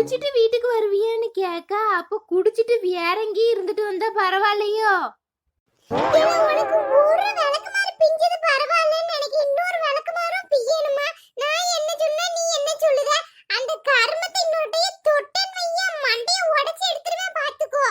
குளிச்சிட்டு வீட்டுக்கு வருவியான்னு கேட்க அப்ப குடிச்சிட்டு வேற எங்கேயும் இருந்துட்டு வந்தா பரவாயில்லையோ? உனக்கு ஒரு விளக்குமாறு பிஞ்சது பரவாயில்லன்னு எனக்கு இன்னொரு விளக்குமாறும் பிய்யணுமா நான் என்ன சொன்னா நீ என்ன சொல்லுத? அந்த கர்மத்தை தொட்டன் வையா மண்டைய உடைச்சு எடுத்துருவேன் பாத்துக்கோ.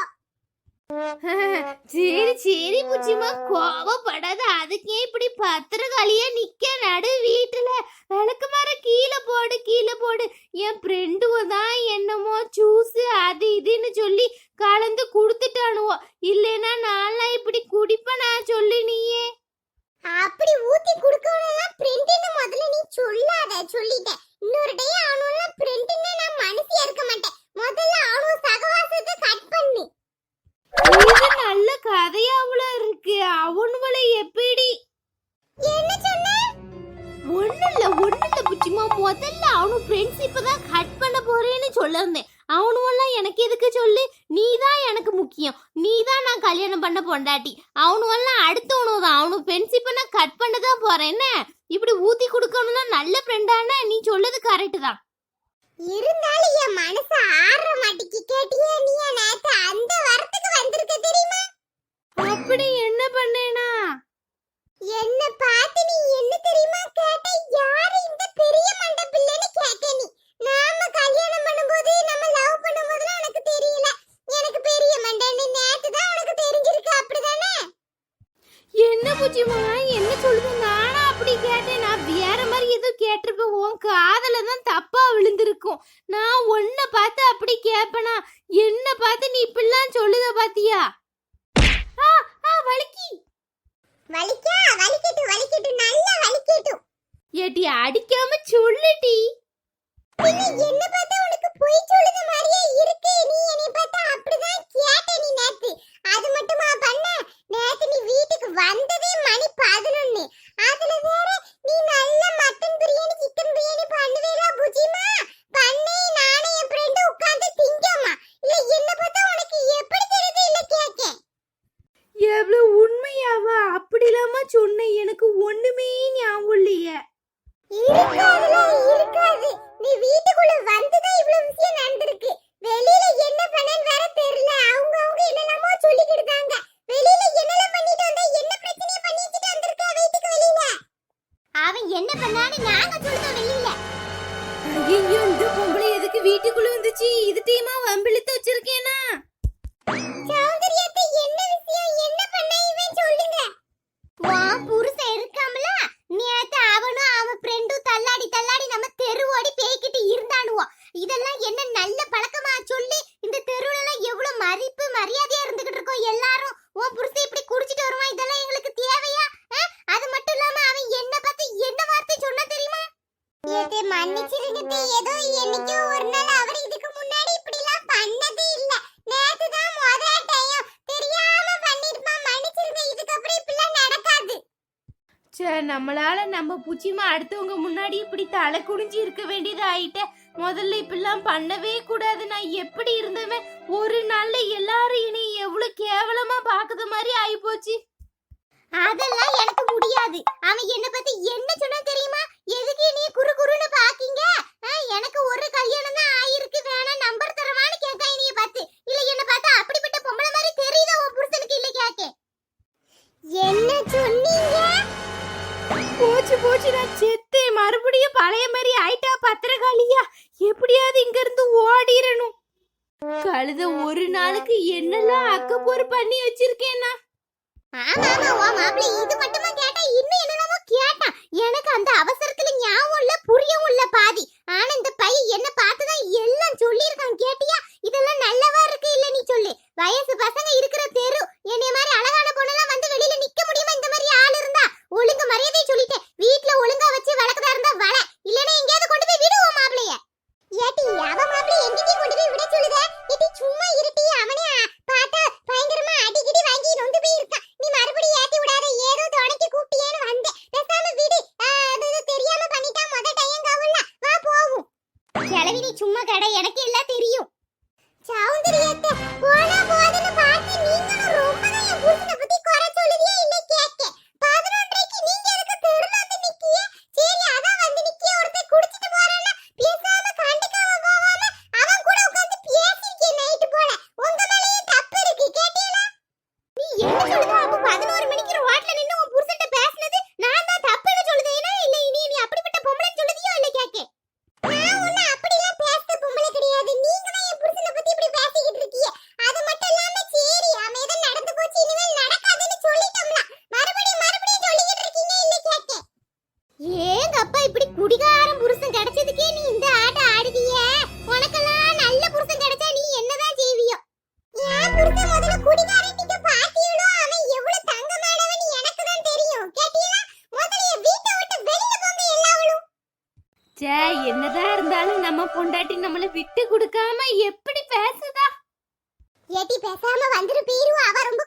சரி சரி புச்சிமா கோவப்படாத. அதுக்கே இப்படி பத்திரகாளியா நிக்க? நடு வீட்டுல விளக்கு மரம் கீழே போடு கீழே போடு. என் ஃப்ரெண்டுவ தான் என்னமோ ஜூஸ் அது இதுன்னு சொல்லி கலந்து கொடுத்துட்டானுவோ. இல்லைன்னா நான்லாம் இப்படி குடிப்பேனா சொல்லு நீயே. அப்படி ஊத்தி பிரிண்ட்னு முதல்ல நீ முக்கியம். நீ தான் நான் கல்யாணம் பண்ண பொண்டாட்டி. அவனுவெல்லாம் அடுத்தவனு தான். அவனு ஃப்ரெண்ட்ஷிப்பை நான் கட் பண்ண தான் போறேன். என்ன? இப்படி ஊத்தி கொடுக்கணும்னா நல்ல ஃப்ரெண்டானா நீ சொல்லது கரெக்ட் தான். இருந்தாலும் என் மனசு ஆற மாட்டிக்கு. கேட்டியா நீ நேத்து அந்த வரத்துக்கு வந்திருக்க தெரியுமா? அப்படி என்ன பண்ணேனா? என்ன பார்த்து நீ என்ன தெரியுமா கேட்ட? யாரு உன் காதல தான் தப்பா விழுந்திருக்கும். நான் உன்னை பார்த்து அப்படி கேட்பேனா என்ன பார்த்து நீ இப்படிலாம் சொல்லுத பாத்தியா? ஆ ஆ வலிக்கி. வலிக்கா? வலிக்கட்டும் வலிக்கட்டும் நல்லா வலிக்கட்டும். ஏட்டி அடிக்காம சொல்லுடி. என்ன பார்த்தா உனக்கு பொய் சொல்லுத மாதிரியே இருக்கு. நீ என்னை பார்த்தா அப்படிதான் கேட்ட நீ நேத்து. அது மட்டுமா பண்ண? நேத்து நீ வீட்டுக்கு வந்ததே மணி பதினொன்னு. அதுல வேற நீ நல்ல மட்டன் பிரியாணி இது டீமா வம்பிழுத்து வச்சிருக்கேனா? ச்சே நம்மளால நம்ம புச்சிமா அடுத்தவங்க முன்னாடி இப்படி தலை குனிஞ்சு இருக்க வேண்டியது ஆயிட்ட. முதல்ல இப்படிலாம் பண்ணவே கூடாது. நான் எப்படி இருந்தவன்? ஒரு நாள்ல எல்லாரும் இனி எவ்வளவு கேவலமா பாக்குற மாதிரி ஆயிப்போச்சு. அதெல்லாம் எனக்கு முடியாது. அவன் என்ன பத்தி என்ன சொன்னா தெரியுமா? எதுக்கு நீ குறு குறுன்னு வச்சிருக்கேன்னா? ஆமா ஆமா உன் மாப்பிள்ளை இது மட்டுமா கேட்டா இன்னும் என்னென்னமோ கேட்டான் எனக்கு அந்த அவசரத்துல ஞாபகம் இல்ல புரியவும் இல்ல பாதி. ஆனா இந்த பையன் என்ன பார்த்துதான் எல்லாம் சொல்லியிருக்கான் கேட்டியா? இதெல்லாம் நல்லவா இருக்கு இல்ல நீ சொல்லு. வயசு பசங்க இருக்கிற தெரு என்னைய மாதிரி அழகான பொண்ணெல்லாம் வந்து வெளியில நிக்க முடியுமா? இந்த மாதிரி ஆள் இருந்தா? ஒழுங்கு மரியாதையை சொல்லிட்டேன். வீட்டுல ஒழுங்கா வச்சு வளர்க்கதா இருந்தா வள. இல்லனா எங்கேயாவது என்னதான் இருந்தாலும் நம்ம பொண்டாட்டி நம்மள விட்டு கொடுக்காம எப்படி பேசுதா? ஏட்டி பேசாம வந்துரு பீரு அவ ரொம்ப